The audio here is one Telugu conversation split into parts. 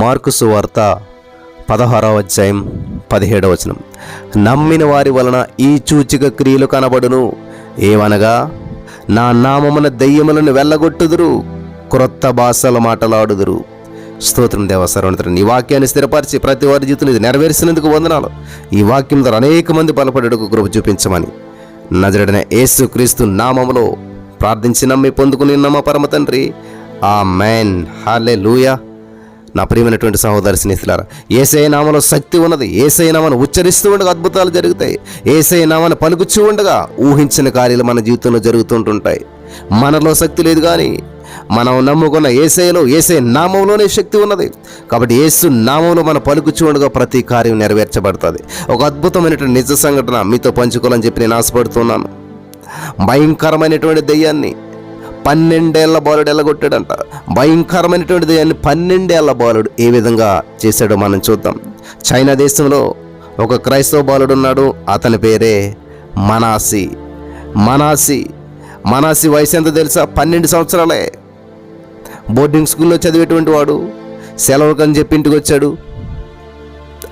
మార్కు సువార్త పదహారవ అధ్యాయం పదిహేడవ వచనం. నమ్మిన వారి వలన ఈ సూచిక క్రియలు కనబడును. ఏమనగా నా నామమున దెయ్యములను వెళ్ళగొట్టుదురు క్రొత్త భాషల మాటలాడుదురు. స్తోత్రం దేవసరవణితుడు ఈ వాక్యాన్ని స్థిరపరిచి ప్రతి వారి జీవితం ఇది నెరవేర్చినందుకు వందనాలు. ఈ వాక్యం ద్వారా అనేక మంది బలపడేటకు కృప చూపించమని. నజరడిన యేసు క్రీస్తు నామములో ప్రార్థించి నమ్మి పొందుకుని నమ్మ పరమ తండ్రి? ఆ మ్యాన్ హాలే లూయా నా ప్రియమైనటువంటి సహోదరి స్నేహితులారా ఏసై నామలో శక్తి ఉన్నది. ఏసై నామను ఉచ్చరిస్తూ ఉండగా అద్భుతాలు జరుగుతాయి. ఏసై నామను పలుకుచూ ఉండగా ఊహించిన కార్యాలు మన జీవితంలో జరుగుతుంటుంటాయి. మనలో శక్తి లేదు కానీ మనం నమ్ముకున్న ఏసైలో ఏసై నామంలోనే శక్తి ఉన్నది. కాబట్టి ఏసు నామంలో మన పలుకుచూ ఉండగా ప్రతి కార్యం నెరవేర్చబడుతుంది. ఒక అద్భుతమైనటువంటి నిజ సంఘటన మీతో పంచుకోవాలని చెప్పి నేను ఆశపడుతున్నాను. భయంకరమైనటువంటి దెయ్యాన్ని పన్నెండేళ్ళ బాలుడు ఎల్లగొట్టాడంట. భయంకరమైనటువంటి దెయ్యాన్ని పన్నెండేళ్ళ బాలుడు ఏ విధంగా చేశాడో మనం చూద్దాం. చైనా దేశంలో ఒక క్రైస్తవ బాలుడు ఉన్నాడు. అతని పేరే మనాసి. మనాసి మనాసి వయసు ఎంత తెలుసా? పన్నెండు సంవత్సరాలే. బోర్డింగ్ స్కూల్లో చదివేటువంటి వాడు సెలవుకని చెప్పి ఇంటికి వచ్చాడు.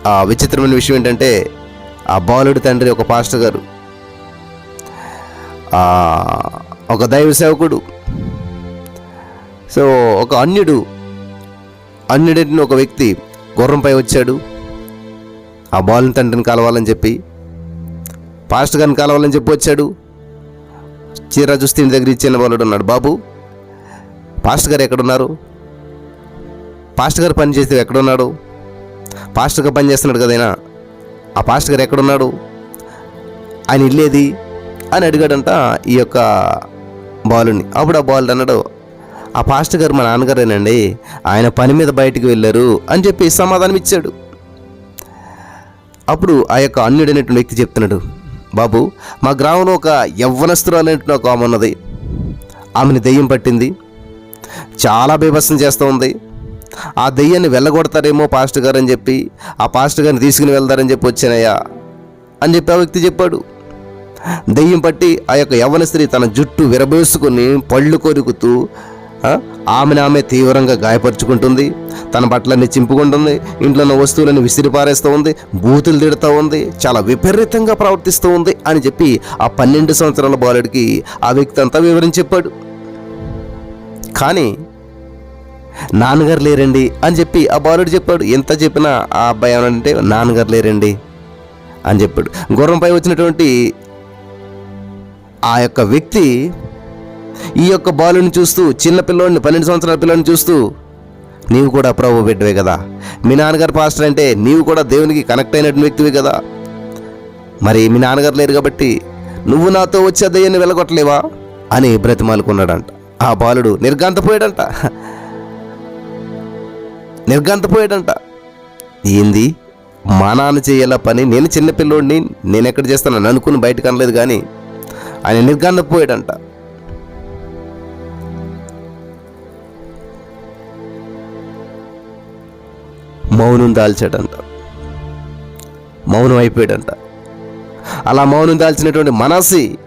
ఆ విచిత్రమైన విషయం ఏంటంటే ఆ బాలుడి తండ్రి ఒక పాస్టర్ గారు. ఒక దైవ సేవకుడు. సో ఒక అన్యుడు అన్యుడిని ఒక వ్యక్తి గుర్రంపై వచ్చాడు. ఆ బాలుని తండ్రిని కలవాలని చెప్పి పాస్టర్ గారిని కలవాలని చెప్పి వచ్చాడు. చీర చూస్తే దగ్గర ఇచ్చిన బాలుడు ఉన్నాడు. బాబు పాస్టర్ గారు ఎక్కడున్నారు? పాస్ట్ గారు పని చేస్తే ఎక్కడున్నాడు? పాస్టర్ గారు పని చేస్తున్నాడు కదైనా ఆ పాస్టర్ గారు ఎక్కడున్నాడు? ఆయన ఇల్లేది? అని అడిగాడంట ఈ యొక్క బాలుని. అప్పుడు ఆ బాలుడు అన్నాడు ఆ పాస్టర్ గారు మా నాన్నగారేనండి. ఆయన పని మీద బయటికి వెళ్ళారు అని చెప్పి సమాధానం ఇచ్చాడు. అప్పుడు ఆ యొక్క అన్యుడైనటువంటి వ్యక్తి చెప్తున్నాడు బాబు మా గ్రామంలో ఒక యవ్వనస్తురాలైనటువంటి ఒక ఆమె ఉన్నది. ఆమెని దెయ్యం పట్టింది. చాలా బీభత్సం చేస్తూ ఉంది. ఆ దెయ్యాన్ని వెళ్ళగొడతారేమో పాస్టర్ గారు అని చెప్పి ఆ పాస్టర్ గారిని తీసుకుని వెళ్తారని చెప్పి వచ్చానయ్యా అని చెప్పి ఆ వ్యక్తి చెప్పాడు. దెయ్యం పట్టి ఆ యొక్క యవ్వన స్త్రీ తన జుట్టు విరబోసుకొని పళ్ళు కొరుకుతూ ఆమెను ఆమె తీవ్రంగా గాయపరుచుకుంటుంది. తన బట్టలన్నీ చింపుకుంటుంది. ఇంట్లో ఉన్న వస్తువులను విసిరిపారేస్తూ ఉంది. బూతులు తిడుతూ ఉంది. చాలా విపరీతంగా ప్రవర్తిస్తూ ఉంది అని చెప్పి ఆ పన్నెండు సంవత్సరాల బాలుడికి ఆ వ్యక్తి అంతా వివరించి చెప్పాడు. కానీ నాన్నగారు లేరండి అని చెప్పి ఆ బాలుడు చెప్పాడు. ఎంత చెప్పినా ఆ అబ్బాయి ఏమనంటే నాన్నగారు లేరండి అని చెప్పాడు. గుర్రంపై వచ్చినటువంటి ఆ యొక్క వ్యక్తి ఈ యొక్క బాలుని చూస్తూ చిన్న పిల్లోడిని పన్నెండు సంవత్సరాల పిల్లోడిని చూస్తూ నీవు కూడా ప్రభు బిడ్డవే కదా. మీ నాన్నగారు పాస్టర్ అంటే నీవు కూడా దేవునికి కనెక్ట్ అయిన వ్యక్తివే కదా. మరి మీ నాన్నగారు లేరు కాబట్టి నువ్వు నాతో వచ్చే దయ్యాన్ని వెళ్ళగొట్టలేవా అని బ్రతిమాలుకున్నాడంట. ఆ బాలుడు నిర్గాంతపోయాడంట నిర్గాంతపోయాడంట ఏంది? మా నాన్న చేయాల పని నేను చిన్న పిల్లోడిని నేను ఎక్కడ చేస్తానని అనుకుని బయటకు అనలేదు కానీ ఆయన నిర్గాంతపోయాడంట మౌనం దాల్చాడంట. మౌనం అయిపోయాడంట. అలా మౌనం దాల్చినటువంటి మనసి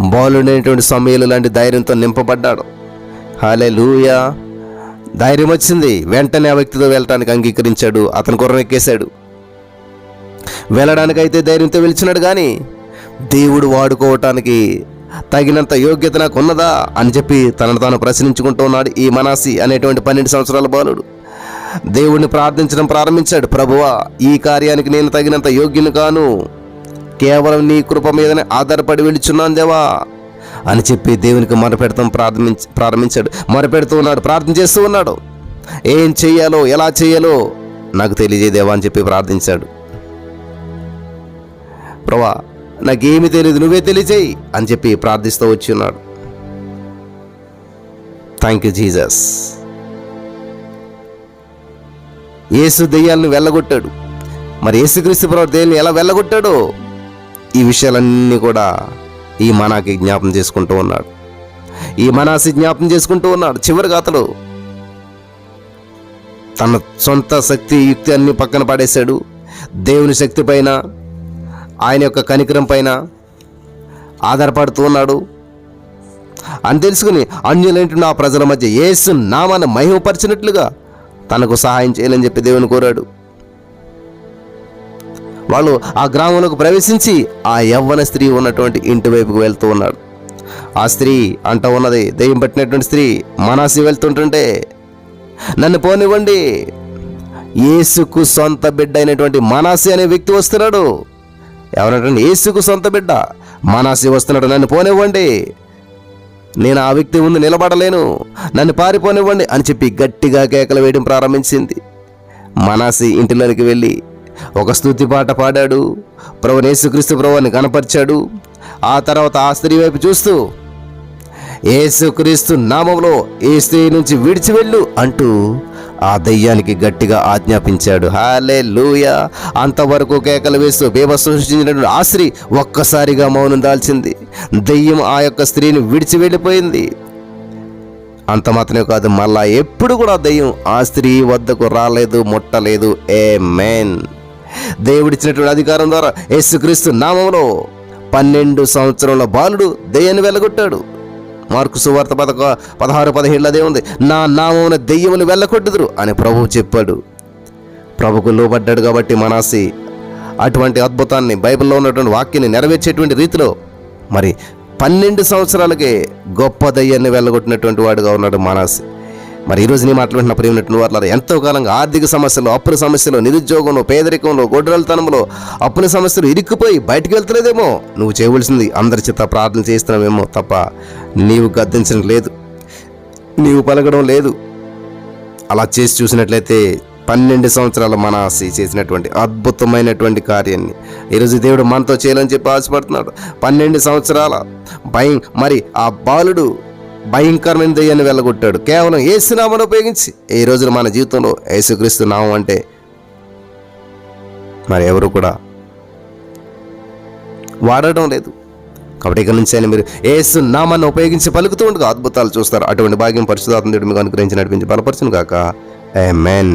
బాలుడైనటువంటి సమయాలు లాంటి ధైర్యంతో నింపబడ్డాడు. హాలే లూయా ధైర్యం వచ్చింది. వెంటనే ఆ వ్యక్తితో వెళ్ళటానికి అంగీకరించాడు. అతను గుర్రనెక్కేశాడు వెళ్ళడానికైతే ధైర్యంతో వెలిచినాడు కానీ దేవుడు వాడుకోవటానికి తగినంత యోగ్యత నాకు ఉన్నదా అని చెప్పి తనను తాను ప్రశ్నించుకుంటూ ఉన్నాడు ఈ మనాసి అనేటువంటి పన్నెండు సంవత్సరాల బాలుడు. దేవుణ్ణి ప్రార్థించడం ప్రారంభించాడు. ప్రభువా ఈ కార్యానికి నేను తగినంత యోగ్యుని కాను. కేవలం నీ కృప మీదనే ఆధారపడి వెళుచున్నాను దేవా అని చెప్పి దేవునికి మొరపెడతాం ప్రారంభించ ప్రారంభించాడు. మొరపెడుతూ ఉన్నాడు ప్రార్థన చేస్తూ ఉన్నాడు. ఏం చెయ్యాలో ఎలా చేయాలో నాకు తెలియజేదేవా అని చెప్పి ప్రార్థించాడు. ప్రభా నాకేమి తెలియదు నువ్వే తెలియజేయి అని చెప్పి ప్రార్థిస్తూ వచ్చి ఉన్నాడు. థ్యాంక్ యూ జీజస్ యేసు దెయ్యాలను వెళ్ళగొట్టాడు. మరి యేసుక్రీస్తు ప్రభు దెయ్యాలను ఎలా వెళ్ళగొట్టాడో ఈ విషయాలన్నీ కూడా ఈ మనాకి జ్ఞాపం చేసుకుంటూ ఉన్నాడు. ఈ మనాసి జ్ఞాపం చేసుకుంటూ ఉన్నాడు. చివరిగా అతడు తన సొంత శక్తి యుక్తి అన్ని పక్కన పడేశాడు. దేవుని శక్తి పైన ఆయన యొక్క కనికరం పైన ఆధారపడుతూ ఉన్నాడు. అని తెలుసుకుని అన్యులేంటి నా ప్రజల మధ్య యేసు నామాన్ని మహిమపరిచినట్లుగా తనకు సహాయం చేయాలని చెప్పి దేవుని కోరాడు. వాళ్ళు ఆ గ్రామంలోకి ప్రవేశించి ఆ యవ్వన స్త్రీ ఉన్నటువంటి ఇంటి వైపుకు వెళ్తూ ఉన్నాడు. ఆ స్త్రీ అంట ఉన్నది దెయ్యం పట్టినటువంటి స్త్రీ మనాసి వెళ్తుంటుంటే నన్ను పోనివ్వండి. ఏసుకు సొంత బిడ్డ అయినటువంటి మనాసి అనే వ్యక్తి వస్తున్నాడు. ఎవరంటే ఏసుకు సొంత బిడ్డ మనాసి వస్తున్నాడు నన్ను పోనివ్వండి. నేను ఆ వ్యక్తి ముందు నిలబడలేను. నన్ను పారిపోనివ్వండి అని చెప్పి గట్టిగా కేకలు వేయడం ప్రారంభించింది. మనాసి ఇంటిలోనికి వెళ్ళి ఒక స్తుతి పాట పాడాడు. ప్రభు యేసుక్రీస్తు ప్రభుని కనపరిచాడు. ఆ తర్వాత ఆ స్త్రీ వైపు చూస్తూ ఏసుక్రీస్తు నామంలో ఏ స్త్రీ నుంచి విడిచి వెళ్ళు అంటూ ఆ దయ్యానికి గట్టిగా ఆజ్ఞాపించాడు. హాలే లూయ అంతవరకు కేకలు వేస్తూ బీభత్సం సృష్టించినటువంటి ఆ స్త్రీ ఒక్కసారిగా మౌనం దాల్చింది. దయ్యం ఆ యొక్క స్త్రీని విడిచి వెళ్ళిపోయింది. అంత మాత్రమే కాదు మళ్ళా ఎప్పుడు కూడా దయ్యం ఆ స్త్రీ వద్దకు రాలేదు ముట్టలేదు. ఏ మేన్ దేవుడిచ్చినటువంటి అధికారం ద్వారా యేసుక్రీస్తు నామంలో పన్నెండు సంవత్సరంలో బాలుడు దయ్యాన్ని వెలగొట్టాడు. మార్కు సువార్త పదక పదహారు పదిహేళ్ళు అదే ఉంది. నా నామమున దెయ్యములు వెళ్ళకొట్టుదురు అని ప్రభువు చెప్పాడు. ప్రభుకు లోబడ్డాడు కాబట్టి మనాసి అటువంటి అద్భుతాన్ని బైబిల్లో ఉన్నటువంటి వాక్యాన్ని నెరవేర్చేటువంటి రీతిలో మరి పన్నెండు సంవత్సరాలకే గొప్ప దయ్యాన్ని వెళ్ళగొట్టినటువంటి వాడుగా ఉన్నాడు మనాసి మరి ఈరోజు నీ మాట్లాడిన ప్రియమైనటువంటి వారు ఎంతో కాలంగా ఆర్థిక సమస్యలు అప్పుల సమస్యలు నిరుద్యోగంలో పేదరికంలో గొడ్రలతనంలో అప్పుల సమస్యలు ఇరుక్కుపోయి బయటకు వెళ్తలేదేమో. నువ్వు చేయవలసింది అందరి చిత్త ప్రార్థన చేస్తున్నావేమో తప్ప నీవు గద్దించడం లేదు. నీవు పలకడం లేదు. అలా చేసి చూసినట్లయితే పన్నెండు సంవత్సరాల మనాసి చేసినటువంటి అద్భుతమైనటువంటి కార్యాన్ని. ఈరోజు దేవుడు మనతో చేయాలని చెప్పి ఆశపడుతున్నాడు. పన్నెండు సంవత్సరాల భయం. మరి ఆ బాలుడు భయంకరమైన దయ్యాన్ని వెళ్ళగొట్టాడు. కేవలం ఏసునామను ఉపయోగించి ఈ రోజున మన జీవితంలో యేసుక్రీస్తు నామం అంటే మరి ఎవరు కూడా వాడటం లేదు. కాబట్టి ఇక నుంచి అయినా మీరు ఏసు నామాన్ని ఉపయోగించి పలుకుతూ ఉండగా అద్భుతాలు చూస్తారు. అటువంటి భాగ్యం పరిశుధాత్మ దేవుడు మీకు అనుగ్రహించి నడిపించి బలపరచును కాక ఏ మెన్